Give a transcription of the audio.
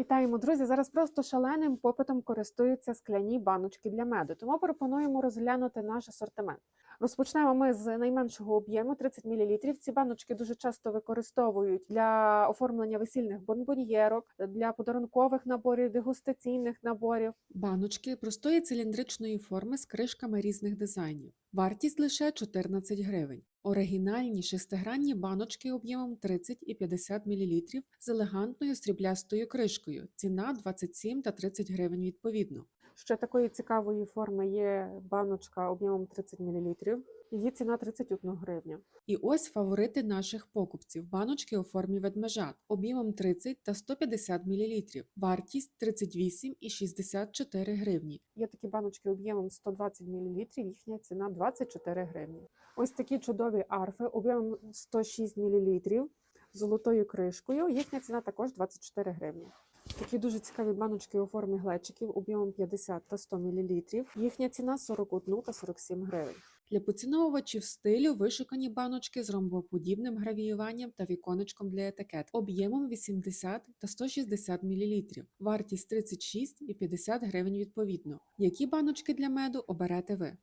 Вітаємо, друзі! Зараз просто шаленим попитом користуються скляні баночки для меду. Тому пропонуємо розглянути наш асортимент. Розпочнемо ми з найменшого об'єму 30 мл. Ці баночки дуже часто використовують для оформлення весільних бонбоньєрок, для подарункових наборів, дегустаційних наборів. Баночки простої циліндричної форми з кришками різних дизайнів. Вартість лише 14 гривень. Оригінальні шестигранні баночки об'ємом 30 і 50 мл з елегантною сріблястою кришкою. Ціна 27 та 30 гривень відповідно. Ще такої цікавої форми є баночка об'ємом 30 мл. Її ціна 31 гривня. І ось фаворити наших покупців. Баночки у формі ведмежат об'ємом 30 та 150 мл. Вартість 38 і 64 гривні. Є такі баночки об'ємом 120 мл, їхня ціна 24 гривні. Ось такі чудові арфи об'ємом 106 мл золотою кришкою. Їхня ціна також 24 гривні. Такі дуже цікаві баночки у формі глечиків об'ємом 50 та 100 мл. Їхня ціна 41 та 47 гривень. Для поціновувачів стилю вишукані баночки з ромбоподібним гравіюванням та віконечком для етикет об'ємом 80 та 160 мл. Вартість 36 і 50 гривень відповідно. Які баночки для меду оберете ви?